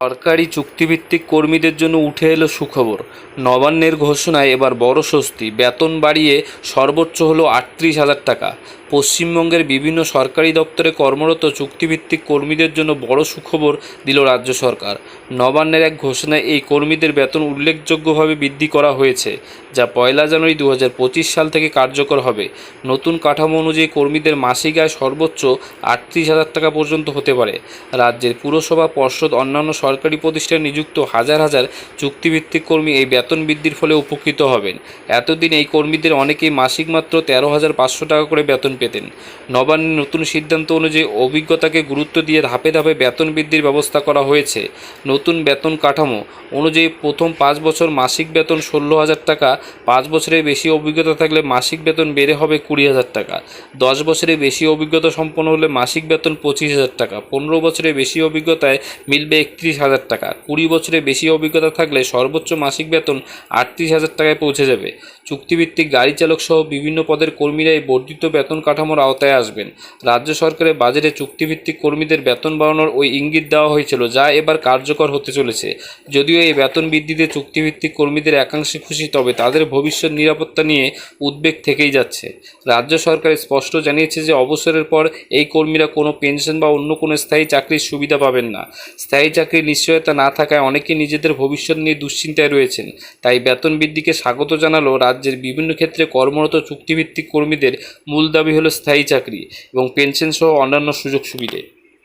সরকারি চুক্তিভিত্তিক কর্মীদের জন্য উঠে এলো সুখবর। নবান্নের ঘোষণায় এবার বড় স্বস্তি। বেতন বাড়িয়ে সর্বোচ্চ হলো আটত্রিশ হাজার টাকা। পশ্চিমবঙ্গের বিভিন্ন সরকারি দপ্তরে কর্মরত চুক্তিভিত্তিক কর্মীদের জন্য বড় সুখবর দিল রাজ্য সরকার। নবান্নের এক ঘোষণায় এই কর্মীদের বেতন উল্লেখযোগ্যভাবে বৃদ্ধি করা হয়েছে, যা পয়লা জানুয়ারি দু হাজার পঁচিশ সাল থেকে কার্যকর হবে। নতুন কাঠামো অনুযায়ী কর্মীদের মাসিক আয় সর্বোচ্চ আটত্রিশ হাজার টাকা পর্যন্ত হতে পারে। রাজ্যের পুরসভা, পর্ষদ, অন্যান্য সরকারি প্রতিষ্ঠানে নিযুক্ত হাজার হাজার চুক্তিভিত্তিক কর্মী এই বেতন বৃদ্ধির ফলে উপকৃত হবেন। এতদিন এই কর্মীদের অনেকেই মাসিক মাত্র তেরো হাজার পাঁচশো টাকা করে বেতন পেতেন। নবান্নের নতুন সিদ্ধান্ত অনুযায়ী অভিজ্ঞতাকে গুরুত্ব দিয়ে ধাপে ধাপে বেতন বৃদ্ধির ব্যবস্থা করা হয়েছে। নতুন বেতন কাঠামো অনুযায়ী প্রথম পাঁচ বছর মাসিক বেতন ষোলো হাজার টাকা, পাঁচ বছরের বেশি অভিজ্ঞতা থাকলে মাসিক বেতন বেড়ে হবে কুড়ি হাজার টাকা, দশ বছরের বেশি অভিজ্ঞতা সম্পন্ন হলে মাসিক বেতন পঁচিশ হাজার টাকা, পনেরো বছরের বেশি অভিজ্ঞতায় মিলবে একত্রিশ হাজার টাকা, কুড়ি বছরের বেশি অভিজ্ঞতা থাকলে সর্বোচ্চ মাসিক বেতন আটত্রিশ হাজার টাকায় পৌঁছে যাবে। চুক্তিভিত্তিক গাড়ি চালক সহ বিভিন্ন পদের কর্মীরা এই বর্ধিত বেতন কাঠামোর আওতায় আসবেন। রাজ্য সরকারের বাজেটে চুক্তিভিত্তিক কর্মীদের বেতন বাড়ানোর ওই ইঙ্গিত দেওয়া হয়েছিল, যা এবার কার্যকর হতে চলেছে। যদিও এই বেতন বৃদ্ধিতে চুক্তিভিত্তিক কর্মীদের একাংশে খুশি, তবে তাদের ভবিষ্যৎ নিরাপত্তা নিয়ে উদ্বেগ থেকেই যাচ্ছে। রাজ্য সরকার স্পষ্ট জানিয়েছে যে, অবসরের পর এই কর্মীরা কোনো পেনশন বা অন্য কোনো স্থায়ী চাকরির সুবিধা পাবেন না। স্থায়ী চাকরির নিশ্চয়তা না থাকায় অনেকেই নিজেদের ভবিষ্যৎ নিয়ে দুশ্চিন্তায় রয়েছেন। তাই বেতন বৃদ্ধিকে স্বাগত জানালো রাজ্যের বিভিন্ন ক্ষেত্রে কর্মরত চুক্তিভিত্তিক কর্মীদের মূল দাবি হলো স্থায়ী চাকরি এবং পেনশন সহ অন্যান্য সুযোগ সুবিধে।